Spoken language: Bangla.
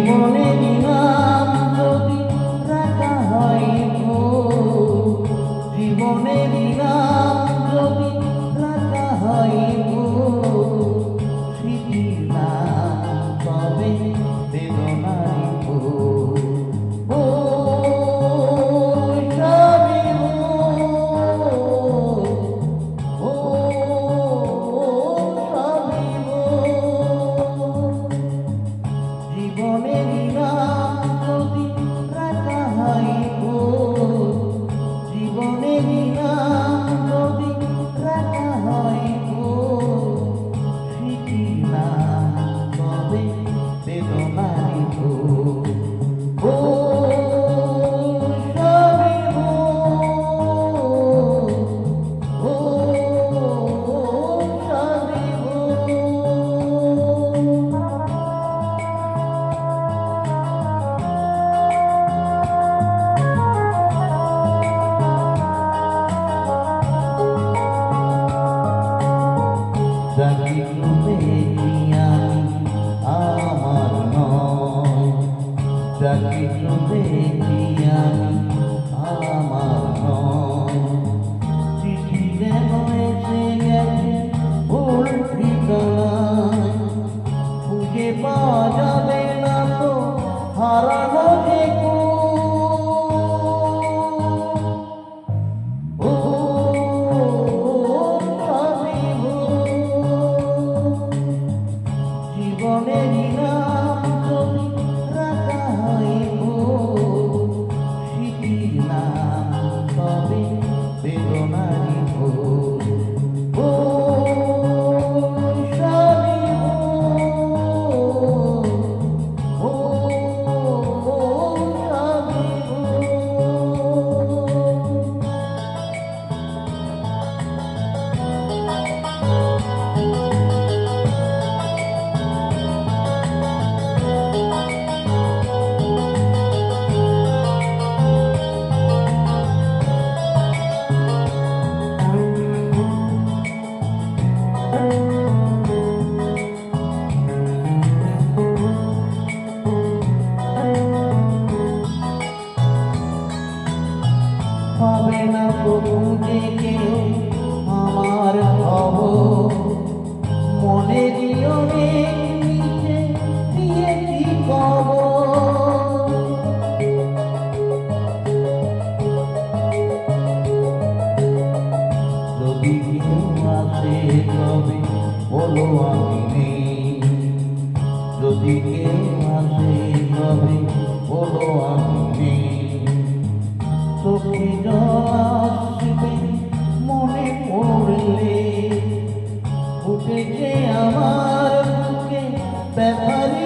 morning, la que no tenía আছে তবে বলো আমি। নেই যদি কেউ আছে তবে বলো আমি। নেই চোখে আসবে, মনে পড়লে উঠেছে আমার বুকে ব্যাপারে